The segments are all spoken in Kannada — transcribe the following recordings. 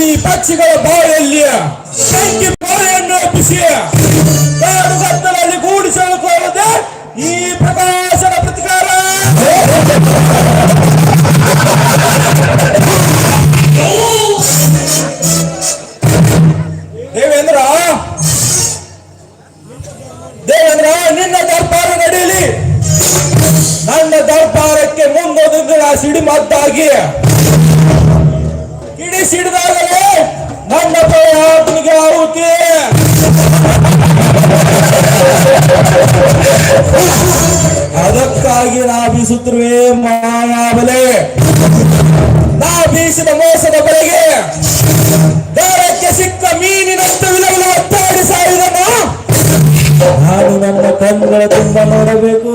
ಈ ಪಕ್ಷಿಗಳ ಬಾಯಲ್ಲಿ ಶಂಕಿ ಬಾಳೆಯನ್ನು ಒಪ್ಪಿಸಿ ಕಾಡುಗತ್ತಲಲ್ಲಿ ಗೂಡಿಸಿಕೊಳ್ಳದೆ ಈ ಪ್ರಕಾಶದ ಪ್ರತಿಕಾರ. ದೇವೇಂದ್ರ ದೇವೇಂದ್ರ, ನಿನ್ನ ದರ್ಬಾರ ನಡೆಯಲಿ. ನನ್ನ ದರ್ಬಾರಕ್ಕೆ ಮುಂದೊಂದು ಸಿಡಿಮದ್ದಾಗಿ. ಕಿಡಿ ಸಿಡಿದಾಗಲೇ ನನ್ನ ಆತ್ಮಿಗೆ ಆಹುತಿ. ಅದಕ್ಕಾಗಿ ನಾ ಬೀಸುತ್ತಿರುವೆ ಮಾಯಾಬಲೆ. ನಾ ಬೀಸಿದ ಮೋಸದ ಬಲೆಗೆ ದಾರಕ್ಕೆ ಸಿಕ್ಕ ಮೀನಿನಷ್ಟು ವಿಲವಿಲ ಒತ್ತಾಡಿ ಸಾಯುವುದನ್ನು ನಾನು ನನ್ನ ಕಣ್ಣುಗಳ ತುಂಬ ನೋಡಬೇಕು.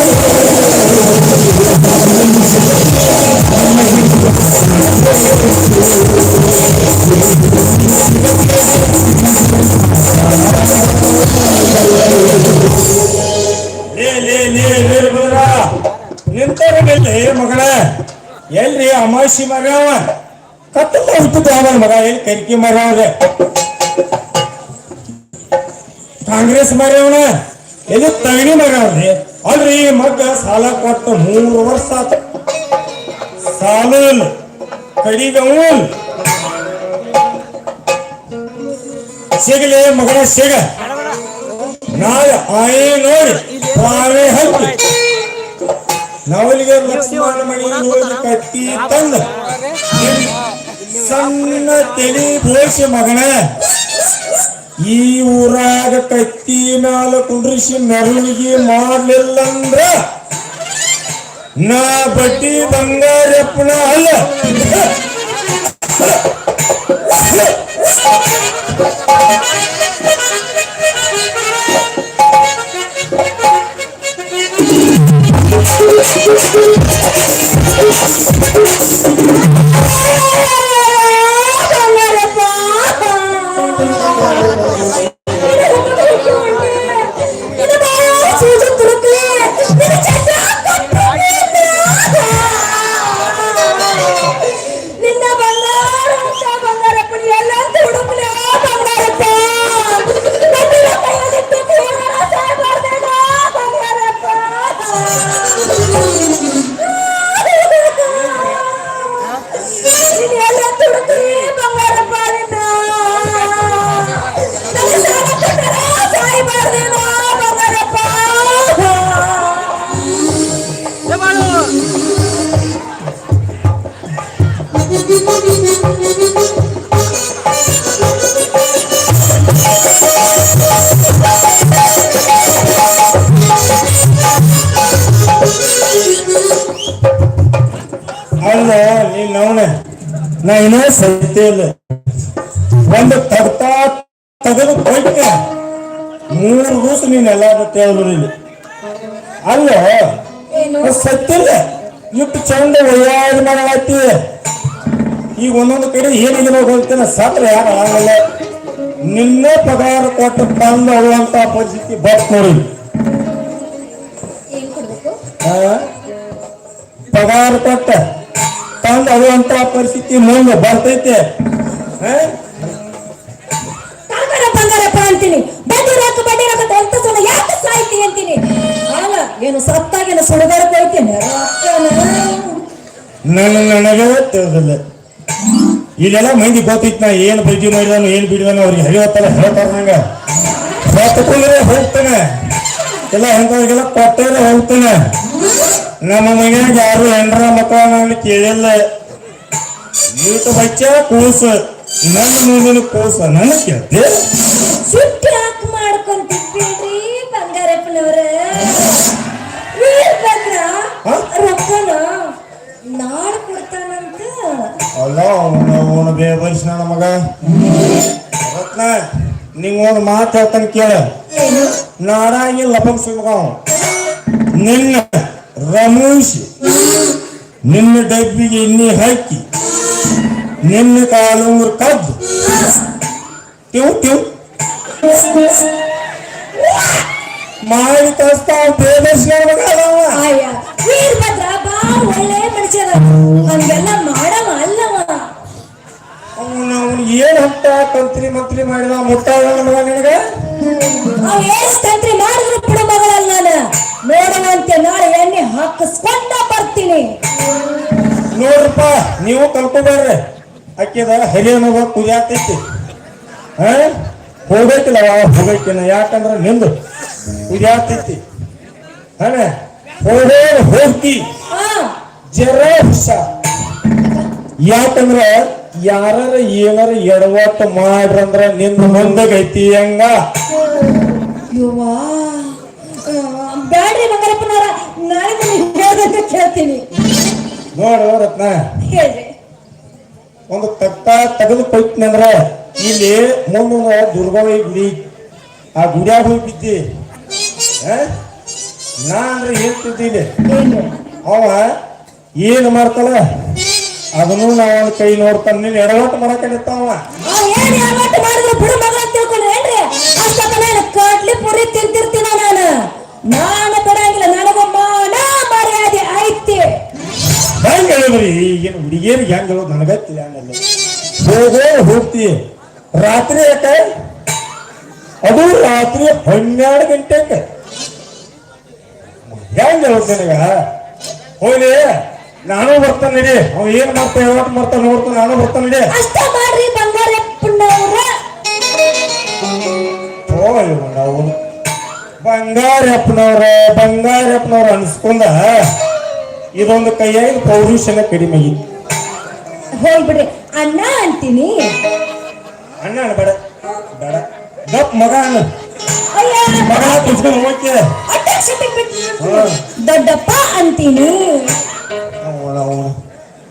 ಅಮಾಸಿ ಮಗ ಅವ ಕತ್ತಲ ಹುಟ್ಟದ ಅವನ ಮಗ ಎಲ್ಲಿ ಕರಿಕಿ ಮರ ಅವ್ರೆ ಕಾಂಗ್ರೆಸ್ ಮರ ಅವನ ಎಲ್ಲಿ ತಗಣಿ ಮರ ಅವ್ರಿ ಅಲ್ರಿ ಈ ಮಗ ಸಾಲ ಕೊಟ್ಟು ಮೂರು ವರ್ಷ ಆತ ಸಾಲ ಕಡಿದವು ಸಿಗಲಿ ಮಗನ ಸಿಗ ನಾಳೆ ಆಯೇ ನೋಡಿ ಪಾವೆ ಹತ್ತಿ ನವಲಿಗೆ ಲಕ್ಷ್ಮಣ ಮಣಿ ಕಟ್ಟಿ ತಂದ. ಸಣ್ಣ ತಲಿ ಬೋಸಿ ಮಗನ. ಈ ಊರಾಗ ಕತ್ತಿ ಮ್ಯಾಲ ಕುಂಡ್ರಿಸಿ ಮೆರವಣಿಗೆ ಮಾಡ್ಲಿಲ್ಲ ಅಂದ್ರ ನಾ ಬಡ್ಡಿ ಬಂಗಾರಪ್ಪನ ಅಲ್ಲ. Oh, my God. ನಾ ಇನ್ನೂ ಸತ್ಯ ಇಲ್ಲ ಒಂದು ತಗ್ತಾ ತೆಗೆದು ಕೊಟ್ಟ ಮೂರು ದಿವಸ ನೀನ್ ಎಲ್ಲ ಕೇಳಿದ್ರು ಇಲ್ಲಿ. ಅಲ್ಲ ಸತ್ಯ ಸತ್ತಿಲ್ಲ ಇಟ್ಟು ಚಂದ ಒಯ್ಯಾದ ಮಾಡಾತಿ ಈಗ ಒಂದೊಂದು ಕಡೆ ಏನಿಗೆ ಹೋಗ್ತೇನೆ ಸತ್ರ ಯಾರು ಆಗಲ್ಲ. ನಿನ್ನೆ ಪಗಾರ ಕೊಟ್ಟು ತಂದು ಅಳುವಂತ ಪರಿಸ್ಥಿತಿ ಬಟ್ ನೋಡಿ ಏನ್? ಪಗಾರ ಕೊಟ್ಟ. ತಂದು ಅರುವಂತ ಪರಿಸ್ಥಿತಿ ಮುಂದೆ ಬರ್ತೈತೆ. ಬಂಗಾರಪ್ಪ ಅಂತೀನಿ. ಬಡ್ಡಿ ರೊಕ್ಕ ಬಡ್ಡಿ ರೊಕ್ಕ ಅಂತ ಸುಳ್ಳ? ಯಾಕೆ ಸಾಯ್ತಿ ಅಂತೀನಿ? ಅಲ್ಲ ಏನು ಸತ್ತಾಗೇನು ನನ್ನ ನನಗೆ ತಿಳಿದಿಲ್ಲ. ಇಲ್ಲೆಲ್ಲ ಮಂದಿ ಗೊತ್ತಿತ್ತು ನಾ ಏನು ಬಡ್ಡಿ ಮಾಡಿದಾನು ಏನು ಬಿಡಿದಾನು ಅವ್ರಿಗೆ ಹರಿವತ್ತಲ್ಲ ಹೇಳ್ತಾರ ನಂಗ. ಹೊತ್ತಕೊಂಡ್ರೆ ಹೋಗ್ತಾನೆ. ಎಲ್ಲ ಹೆಂಗ ಕೊಟ್ಟರೆ ಹೋಗ್ತಾನೆ. ನಮ್ಮ ಮನ್ಯಾಗ ಯಾರು ಹೆಂಡ್ರ ಮಕ್ಕಳ ನಾನು ಕೇಳಿಲ್ಲ. ಈಟು ಬಚ್ಚ ಕೂಸ. ನನ್ನ ಮುಂದಿನ ಕೂಸ ನನ್ನ ಕೇಳ್ತೆ ಸುಟ್ಟಿ ಹಾಕಿ ಮಾಡ್ಕೊಂತಿದ್ದೀರಿ ಬಂಗಾರಪ್ಪನವ್ರ. ವೀರಭದ್ರ ಹ? ರೊಕ್ಕನ ನಾಳೆ ಕೊಡ್ತಾನಂತ. ಅಲ್ಲ ಅವನು ಅವನು ಬೇಬರ್ಸ್ ನನ್ನ ಮಗ. ರತ್ನ ನೀವು ಒಂದು ಮಾತು ಹೇಳ್ತಾನೆ ಕೇಳ. ನಾಡಾಗಿ ಲಪಂಗ್ ಸಿಗ್ಗಾವ್ ನಿನ್ನ ರಮೇಶ್ ನಿನ್ನ ಡಬ್ಬಿಗೆ ಇನ್ನಿ ಹಾಕಿ ನಿನ್ನ ಕಾಲು ಕದ್ದು ಟಿವ್ ಟಿವ್. ಮಾಡಿ ಕಸ್ತಾವ ಮಗ ವೀರಭದ್ರ ಬಾ ಒಳ್ಳೆ ಮನುಷ್ಯರ ಮಾಡವ ಅಲ್ಲವ. ಅವನು ಅವನು ಏನ್ ಹಂತ ಕಂತ್ರಿ ಮಂತ್ರಿ ಮಾಡಿದ ಮುಟ್ಟಾಗ ನಿನಗ? ಅವ್ ಏನ್ ತಂತ್ರಿ ಮಾಡಿದ್ರು ಬಿಡು ಮಗಳಲ್ಲ ನಾನು. ನೋಡುವಂತೆ ನಾಳೆ ಹಾಕಿಸ್ಕೊಂಡ ಬರ್ತೀನಿ. ನೋಡ್ರಪ್ಪ ನೀವು ಕಲ್ಕೋಬೇಡ್ರಿ ಅಕ್ಕಿದ ಹರಿಯನವ ಕುದಿಯಾತೈತಿ ಹಾ ಹೋಗೈತಿಲ್ಲ ಹೋಗೈತಿನ. ಯಾಕಂದ್ರೆ ನಿಂದು ಕುದಿಯಾತೈತಿ ಹಣ? ಹೋಗೇ ಹೋಗ್ತಿ. ಹಾ. ಜರ ಹುಷ. ಯಾಕಂದ್ರ ಯಾರ ಏನಾರ ಎಡವಟ್ಟು ಮಾಡ್ರಂದ್ರ ನಿಂದು ಮುಂದಗೈತಿ ಹಂಗ ಯವ್ವಾ ಆ, ಬ್ಯಾಡ್ರಿ ಬಂಗಾರಪ್ಪನವರ ನಾಳೆ ನಿಮಗೆ ಹೇಳ್ದಂತ ಕೇಳ್ತೀನಿ. ನೋಡು ರತ್ನ. ಹೇಳ್ರಿ. ಒಂದು ತಕ್ಕ ತೆಗೆದು ಕೊಯ್ತೀನಿ ಅಂದ್ರ ಇಲ್ಲಿ ಮುಂದೊಂದು ದುರ್ಗವ್ವ ಗುಡಿ. ಆ ಗುಡಿಯಾಗ ಹೋಗಿ ಬಿದ್ದಿ? ನಾ ಅಂದ್ರೆ ಏನ್ ಏನು ಅವ ಏನು ಮಾಡ್ತಾಳ ಅದನ್ನು ನಾವು ಅವನ ಕೈ ನೋಡ್ತಾನ ನೀನ್ ಎಡವಟ್ಟು ಮಾಡಕ್ಕೆ ನಿಂತಾವ. ಅವ್ ಏನ್ ಯಾವತ್ತು ಮಾಡಿದ್ರು ಬಿಡು ಮಗ ಅಂತ ತಿಳ್ಕೊಂಡ್ರೇನ್ರಿ ಅಷ್ಟಕ್ಕ ನಾನು ಕಡ್ಲಿ ಪುರಿ ತಿಂತಿರ್ತೀನ ನಾನು? ನಾನು ಹೇಳಿದ್ರಿ ಈಗಿನ ಹುಡುಗಿಯರಿಗೆ ಹೆಂಗ್ ಹೇಳೋದು ನನಗತ್ತಿಲ್ಲ ಹಂಗಲ್ಲ ಹೋಗೋ ಹೋಗ್ತಿ. ರಾತ್ರಿ ಯಾಕೆ? ಅದು ರಾತ್ರಿ ಹನ್ನೆರಡು ಗಂಟೆಗೆ ಹೆಂಗ ಹೇಳೋದು ನನಗ? ಹೋಗ್ಲಿ ನಾನು ಬರ್ತಾನೆ ನಡಿ. ಅವ ಏನ್ ಮಾಡ್ತಾ ಯಾವತ್ತು ಮಾಡ್ತಾನೆ ನೋಡ್ತಾನೆ ನಾನು ಬರ್ತಾನೆ ನಡಿ. ಅಷ್ಟ ಮಾಡ್ರಿ ಬಂಗಾರಪ್ಪನವ್ರ ನಾವು ಬಂಗಾರಪ್ಪನವ್ರ ಬಂಗಾರಪ್ಪನವ್ರ ಅನ್ಸ್ಕೊಂಡ ಇದೊಂದು ಕೈಯಾಗಿ ಪೌರುಷನ ಕಡಿಮೆ ಆಗಿತ್ತು ಹೋಗ್ಬಿಡ್ರಿ. ಅಣ್ಣ ಅಂತೀನಿ. ಅಣ್ಣ ಅಣ್ಣ ಬೇಡ. ಬೇಡ. ಗಪ್ ಮಗ ಅಣ್ಣ. ಅಯ್ಯ. ಮಗ ಕುಚ್ಕೊಂಡು ಹೋಗ್ಕೆ ಅಧ್ಯಕ್ಷತೆ ಬಿಟ್ಟು ಹಾ. ದೊಡ್ಡಪ್ಪ ಅಂತೀನಿ.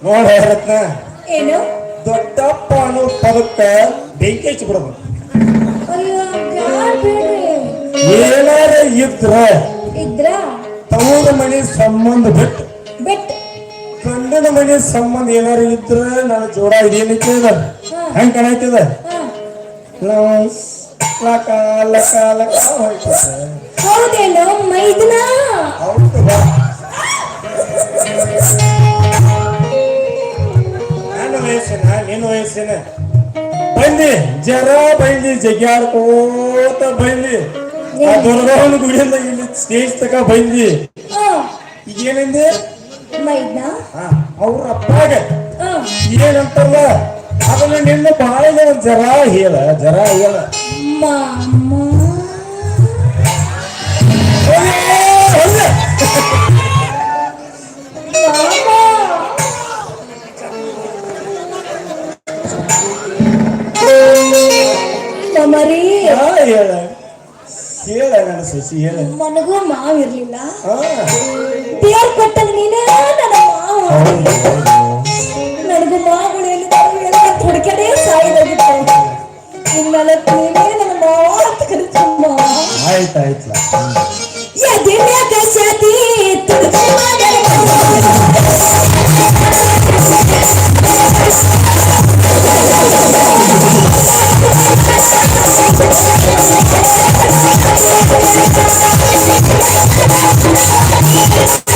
ನೋಡ ರತ್ನ. ಏನು? ದೊಡ್ಡಪ್ಪ ಅನ್ನೋ ಪದಕ್ಕ ಬೆಂಕಿ ಹಚ್ಚಿ ಬ್ಯಾಡ್ ಏನಾರ ಇದ್ರ ಇದ್ರ? ತವ್ರ ಮನೆ ಸಂಬಂಧ ಬಿಟ್ಟು ಬಿಟ್. ಗಂಡನ ಮನೆ ಸಂಬಂಧ ಏನಾರು ಇದ್ರೆ ನಾನು ಜೋಡ ಇದೇನು ಅದ ಹೆಂಗ್ ಕಾಣೈತದ ಹಾ. ಲಕ ಲಕ ಲಕ ಹೋಯ್ತದ. ಹೌದೇನು ಮೈದನ? ಹೌದು. ಬಾ ನನ್ನ ವಯಸ್ಸಿನ ನಿನ್ನ ವಯಸ್ಸಿನ. ಬಂದಿ ಜರ ಬೈಲಿ ಜಗ್ಯಾಡ್ಕೋತ ಬೈಲಿ. ದುರ್ಗವನ ಗುಡಿಯಿಂದ ಇಲ್ಲಿ ಸ್ಟೇಜ್ ತಕ ಬೈಲಿ. ಈಗೇನಿಂದೆ? ಮೈದನ ಅವ್ರ ಅಪ್ಪಾಗ ಹಾ. ಏನಂತಾರಲ್ಲ ಅದನ್ನ ನಿನ್ನ ಬಾಯಿನ ಒಂದ್ ಜರ ಹೇಳ ಜರ ಹೇಳ. ಮಾಮ. ಹೋಗ್ಲಿ, ಹೋಗ್ಲಿ. ಮರಿ ಹಾ, ಹೇಳ. ಹೇಳ ನನ್ನ ಸಸಿ ಹೇಳ. ನನಗೂ పట్టని నేనే నన్న మావుడు నన్ను Thank you.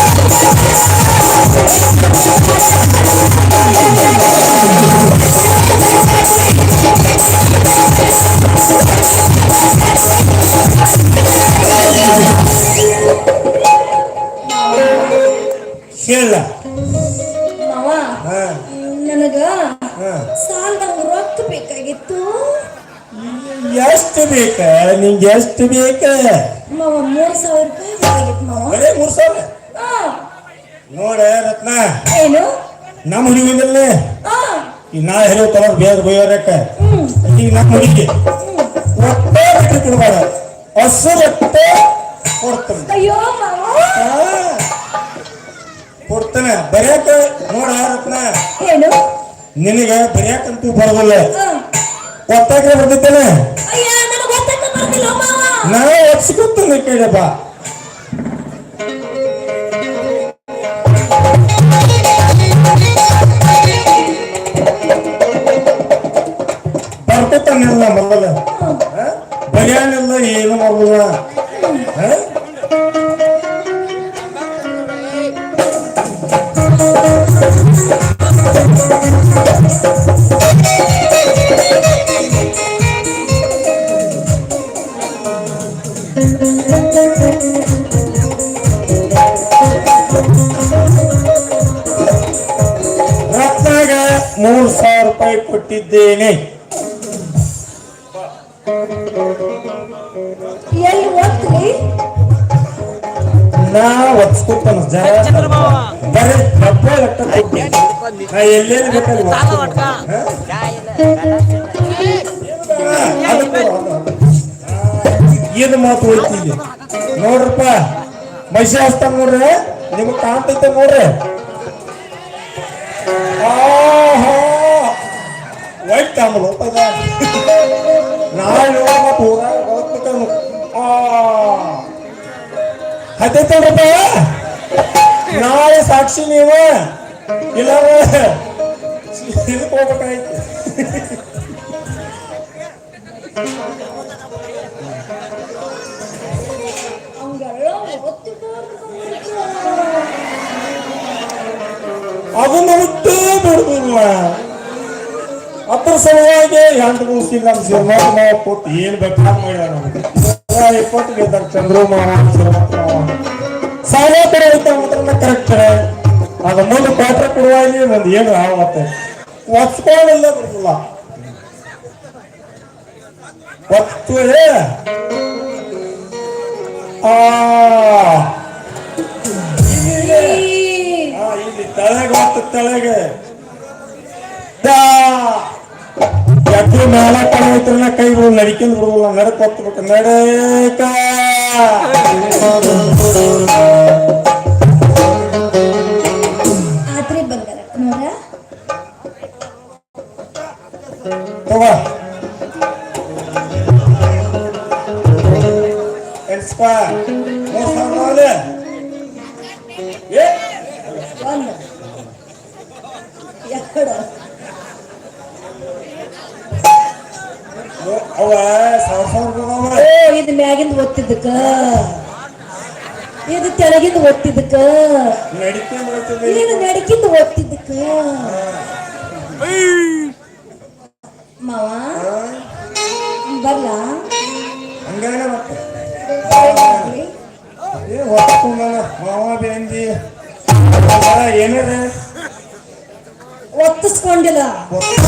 ಹೇಳ ಮಾವ ನನಗ ಸಾಲದಂಗ ರೊಕ್ಕ ಬೇಕಾಗಿತ್ತು. ಎಷ್ಟು ಬೇಕ? ನಿಂಗೆ ಎಷ್ಟು ಬೇಕ? ಮಾವ ಮೂರ್ ಸಾವಿರ ರೂಪಾಯಿ ಬೇಕಾಗಿತ್ತು ಮಾವ. ಮೂರ್ ಸಾವಿರ? ನೋಡ ರತ್ನ. ಏನು? ನಮ್ಮ ಈಗ ನಾ ಹೇಳೋ ತಗೊಂಡ್ ಬೇರೆ ಬೈಯೋರಕ್ಕ ಈಗ ನಮ್ಮ ಹುಡುಗಿ ಒಟ್ಟೆ ಬಿಟ್ಟು ಕೊಡ್ಬೇಡ ಹಸುರಟ್ಟೆ ಕೊಡ್ತಾನೆ. ಕೊಡ್ತಾನೆ. ಬರೆಯಕ ನೋಡ ರತ್ನ. ನಿನಗೆ ಬರೆಯಕಂತೂ ಬರೋದಿಲ್ಲ. ಒತ್ತಾಗ ಬರ್ತಿದ್ದೇನೆ ನಾ ಒಪ್ಸ್ಕೊತಾನೆ ಕೇಳಪ್ಪ ಮೂರು ಸಾವಿರ ರೂಪಾಯಿ ಕೊಟ್ಟಿದ್ದೇನೆ. ಎಲ್ಲಿ ಓದ್ತೀರಿ ನಾ ಒಪ್ಸ್ಕೊತಾನ ಜನ ಬರೀ ಡಬ್ಬ. ನಾ ಎಲ್ಲೇನು ಅದು. ಏನು ಮಾತು ಹೋಯ್ತಿದೆ ನೋಡ್ರಪ್ಪ ಮೈಸೂರು ಹಸ್ತಾನ ನೋಡ್ರಿ ನಿಮ್ಗೆ ಕಾಣ್ತೈತೆ ನೋಡ್ರಿ. ವೈಟ್ ಆಮಲು ನಾಳೆ ಮತ್ತೆ ಊರಾಗ ಹೋಗ್ಬೇಕನ್ನು ಆ ಹತ್ತೈತೆ ನೋಡ್ರಪ್ಪ ನಾಳೆ ಸಾಕ್ಷಿ ನೀವು ಇಲ್ಲಾಂದ್ರೆ ಇದಕ್ಕೆ ಹೋಗ್ಬೇಕಾಯ್ತು ಹಂಗೆಲ್ಲ ಓದ್ತಿದ್ದಾರೆ ಅದನ್ನ ಬಿಟ್ಟು ಬಿಡುದಿಲ್ಲ ಅದ್ರ ಸಲುವಾಗಿ ಎಂಟು ಮುಗಿಸಿ ನಮ್ಮ ಸಿನಿಮಾಗ ನಾವು ಏನ್ ಏನು ಬೇಕಾದ್ ಮಾಡ್ಯಾರ ನಮ್ಗೆ ಇಪ್ಪತ್ತು ಗೆದ್ದಾರ ಚಂದ್ರು ಮಾವ ಮಾವ ಸಾಲ ಮಾತ್ರ ಕರೆಕ್ಟ್ ಅದು ಮುಂದೆ ಪಾತ್ರ ಕೊಡುವಾಗಿ ನಂದು ಏನು ಆವತ್ತೆ ಒತ್ಕೊಳ್ಳಿಲ್ಲ ಬರ್ತಲ್ಲ ಒತ್ತು ಆ. ಇಲ್ಲಿ ಆ, ಇಲ್ಲಿ ತಳಗೆ ಹೊತ್ತು ಮೇಲೆ ಕೈಗಳು ಕಡೆ ಐತ್ರನ ಕೈ ಬಿಡು ನಡಿಕೊಂಡು ಬಿಡುದಿಲ್ಲ ನಡಕ್ ಹೊತ್ಬೇಕು ನಡಕ ತಗೋ ಎಲ್ಸ್ಪ ಮೂರ್ ಸಾವಿರ ಒತ್ತಿದ್ದಕ್ಕ ಇದು ತೆಳಗಿಂದ ಒತ್ತಿದ್ದಕ್ಕ ನಡಿಕೊಂಡು ಬರ್ತದೆ ಇದು ನಡಕಿಂದ ಒತ್ತಿದ್ದಕ್ಕ ಮಾವ ಬರ್ಲ ಹಂಗಾಗ ಮತ್ತೆ ಏ ಹೊತ್ಕೊಂಡಲ್ಲ ಮಾವ ಬೇಂದಿ ಏನಾರ ಒತ್ತಿಸ್ಕೊಂಡಿಲ್ಲ ಒತ್ತ